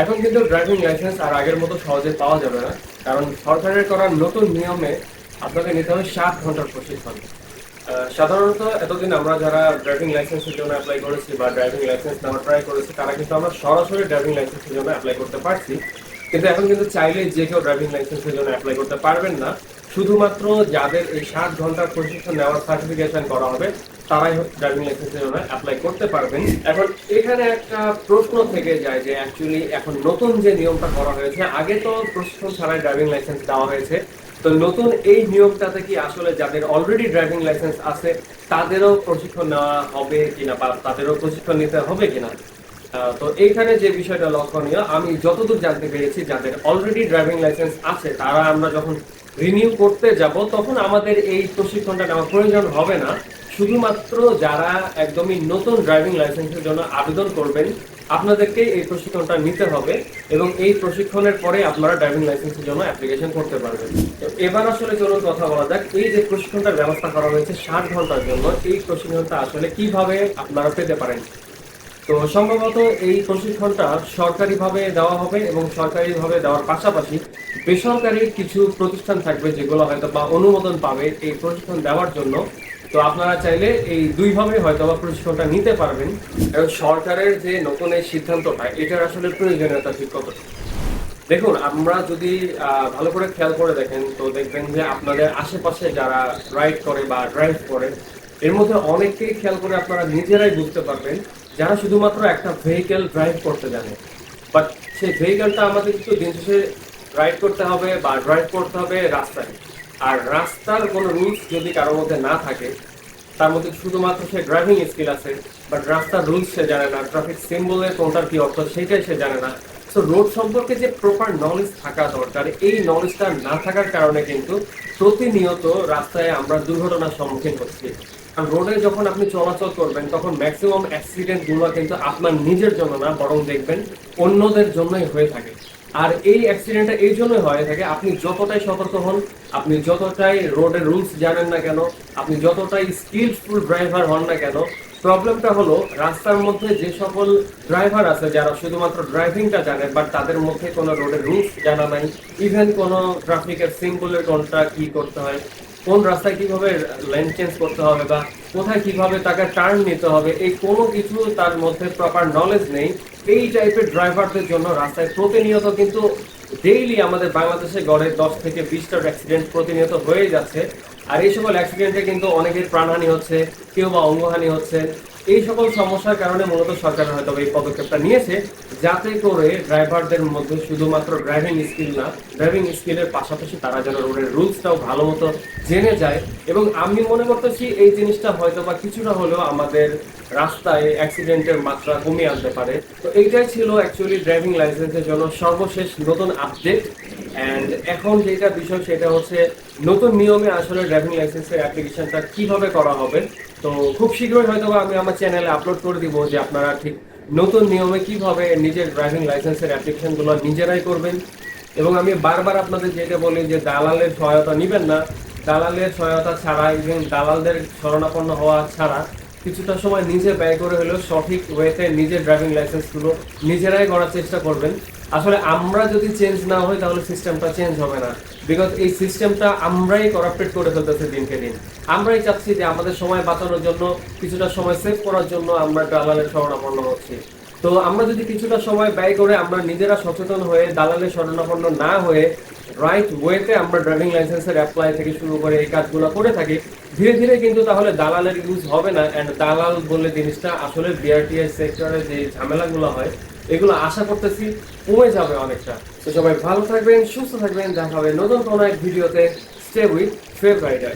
এখন কিন্তু driving licence আর আগের মতো সহজে পাওয়া যাবে না। কারণ সরকারের করা নতুন নিয়মে আপনাকে নিতে হবে সাত ঘণ্টার প্রশিক্ষণ সাধারণত এতদিন আমরা যারা ড্রাইভিং লাইসেন্সের জন্য অ্যাপ্লাই করেছি বা ড্রাইভিং লাইসেন্স নেওয়ার ট্রাই করেছি, তারা কিন্তু আমরা সরাসরি ড্রাইভিং লাইসেন্সের জন্য অ্যাপ্লাই করতে পারছি। কিন্তু এখন কিন্তু চাইলে যে কেউ ড্রাইভিং লাইসেন্সের জন্য অ্যাপ্লাই করতে পারবেন না। শুধুমাত্র যাদের এই সাত ঘণ্টার প্রশিক্ষণ নেওয়ার সার্টিফিকেশন করা হবে, তারাই ড্রাইভিং লাইসেন্সের জন্য অ্যাপ্লাই করতে পারবেন। এখন এখানে একটা প্রশ্ন থেকে যায় যে অ্যাকচুয়ালি এখন নতুন যে নিয়মটা করা হয়েছে, আগে তো প্রশিক্ষণ ছাড়াই ড্রাইভিং লাইসেন্স দেওয়া হয়েছে। তো নতুন এই নিয়মটাতে কি আসলে যাদের অলরেডি ড্রাইভিং লাইসেন্স আছে, তাদেরও প্রশিক্ষণ নেওয়া হবে কিনা বা তাদেরও প্রশিক্ষণ নিতে হবে কিনা? তো এইখানে যে বিষয়টা লক্ষণীয়, আমি যতদূর জানতে পেরেছি, যাদের অলরেডি ড্রাইভিং লাইসেন্স আছে, তারা আমরা যখন রিনিউ করতে যাব, তখন আমাদের এই প্রশিক্ষণটা নেওয়ার প্রয়োজন হবে না। শুধুমাত্র যারা একদমই নতুন ড্রাইভিং লাইসেন্সের জন্য আবেদন করবেন আপনাদেরকে এই প্রশিক্ষণটা নিতে হবে এবং এই প্রশিক্ষণের পরে আপনারা ড্রাইভিং লাইসেন্সের জন্য অ্যাপ্লিকেশন করতে পারবেন। তো এবার আসলে চলুন কথা বলা যাক। এই যে প্রশিক্ষণটার ব্যবস্থা করা হয়েছে ষাট ঘণ্টার জন্য, এই প্রশিক্ষণটা আসলে কীভাবে আপনারা পেতে পারেন? তো সম্ভবত এই প্রশিক্ষণটা সরকারিভাবে দেওয়া হবে এবং সরকারিভাবে দেওয়ার পাশাপাশি বেসরকারি কিছু প্রতিষ্ঠান থাকবে যেগুলো হয়তো বা অনুমোদন পাবে এই প্রশিক্ষণ দেওয়ার জন্য। তো আপনারা চাইলে এই দুইভাবে হয়তো বা প্রশিক্ষণটা নিতে পারবেন। এবং সরকারের যে নতুন এই সিদ্ধান্তটা, এটার আসলে প্রয়োজনীয়তা ঠিক কত দেখুন, আমরা যদি ভালো করে খেয়াল করে দেখেন, তো দেখবেন যে আপনাদের আশেপাশে যারা রাইড করে বা ড্রাইভ করে এর মধ্যে অনেককেই খেয়াল করে আপনারা নিজেরাই বুঝতে পারবেন যারা শুধুমাত্র একটা ভেহিকেল ড্রাইভ করতে জানে। বাট সেই ভেহিকেলটা আমাদের কিন্তু দিন শেষে রাইড করতে হবে বা ড্রাইভ করতে হবে রাস্তায়। আর রাস্তার কোনো রুলস যদি কারোর মধ্যে না থাকে, তার মধ্যে শুধুমাত্র সে ড্রাইভিং স্কিল আছে বাট রাস্তার রুলস সে জানে না ট্রাফিক সিম্বলের কোনটার কি অর্থ সেটাই সে জানে না। সো রোড সম্পর্কে যে প্রপার নলেজ থাকা দরকার, এই নলেজটা না থাকার কারণে কিন্তু প্রতিনিয়ত রাস্তায় আমরা দুর্ঘটনার সম্মুখীন হচ্ছি। আর রোডে যখন আপনি চলাচল করবেন, তখন ম্যাক্সিমাম অ্যাক্সিডেন্টগুলো কিন্তু আপনার নিজের জন্য না, বরং দেখবেন অন্যদের জন্যই হয়ে থাকে। আর এই অ্যাক্সিডেন্টটা এই জন্যই হয়ে থাকে, আপনি যতটাই সতর্ক হন, আপনি যতটাই রোডের রুলস জানেন না কেন, আপনি যতটাই স্কিলফুল ড্রাইভার হন না কেন প্রবলেমটা হলো রাস্তার মধ্যে যে সকল ড্রাইভার আছে, যারা শুধুমাত্র ড্রাইভিংটা জানে বাট তাদের মধ্যে কোনো রোডের রুলস জানা নাই। ইভেন কোনো ট্রাফিকের সিম্বলের কোনটা কি করতে হয়। কোন রাস্তায় কীভাবে লেন চেঞ্জ করতে হবে বা কোথায় কীভাবে তাকে টার্ন নিতে হবে, এই কোনো কিছু তার মধ্যে প্রপার নলেজ নেই। এই টাইপের ড্রাইভারদের জন্য রাস্তায় প্রতিনিয়ত কিন্তু ডেইলি আমাদের বাংলাদেশে গড়ে দশ থেকে বিশটার অ্যাক্সিডেন্ট প্রতিনিয়ত হয়ে যাচ্ছে। আর এই সকল অ্যাক্সিডেন্টে কিন্তু অনেকের প্রাণহানি হচ্ছে, কেউ বা অঙ্গহানি হচ্ছে। এই সকল সমস্যার কারণে মূলত সরকার হয়তো এই পদক্ষেপটা নিয়েছে যাতে করে ড্রাইভারদের মধ্যে শুধুমাত্র ড্রাইভিং স্কিল না, ড্রাইভিং স্কিলের পাশাপাশি তারা যেন রোডের রুলসটাও ভালো মতো জেনে যায়। এবং আমি মনে করতেছি এই জিনিসটা হয়তো বা কিছুটা হলেও আমাদের রাস্তায় অ্যাক্সিডেন্টের মাত্রা কমিয়ে আনতে পারে। তো এইটাই ছিল অ্যাকচুয়ালি ড্রাইভিং লাইসেন্সের জন্য সর্বশেষ নতুন আপডেট অ্যান্ড এখন যেটা বিষয় সেটা হচ্ছে নতুন নিয়মে আসলে ড্রাইভিং লাইসেন্সের অ্যাপ্লিকেশনটা কীভাবে করা হবে? তো খুব শীঘ্রই হয়তো আমি আমার চ্যানেলে আপলোড করে দিব যে আপনারা ঠিক নতুন নিয়মে কীভাবে নিজের ড্রাইভিং লাইসেন্সের অ্যাপ্লিকেশনগুলো নিজেরাই করবেন। এবং আমি বারবার আপনাদের যেটা বলি যে দালালের সহায়তা নেবেন না। দালালের সহায়তা ছাড়া ইভেন দালালদের শরণাপন্ন হওয়া ছাড়া কিছুটা সময় নিজে ব্যয় করে হলেও সঠিক ওয়েতে নিজের ড্রাইভিং লাইসেন্সগুলো নিজেরাই করার চেষ্টা করবেন। আসলে আমরা যদি চেঞ্জ না হই তাহলে সিস্টেমটা চেঞ্জ হবে না। বিকজ এই সিস্টেমটা আমরাই করাপ্টেড করে ফেলতেছে দিনকে দিন। আমরাই চাচ্ছি যে আমাদের সময় বাঁচানোর জন্য, কিছুটা সময় সেভ করার জন্য আমরা দালালের শরণাপন্ন হচ্ছি। তো আমরা যদি কিছুটা সময় ব্যয় করে আমরা নিজেরা সচেতন হয়ে দালালের শরণাপন্ন না হয়ে রাইট ওয়েতে আমরা ড্রাইভিং লাইসেন্সের অ্যাপ্লাই থেকে শুরু করে এই কাজগুলো করে থাকি, ধীরে ধীরে কিন্তু তাহলে দালালের ইউজ হবে না। অ্যান্ড দালাল বলে জিনিসটা আসলে বিআরটিআই সেক্টরে যে ঝামেলাগুলো হয় এগুলো আশা করতেছি কমে যাবে অনেকটা। তো সবাই ভালো থাকবেন, সুস্থ থাকবেন। দেখা হবে নতুন কোনো এক ভিডিওতে। Stay with fave rider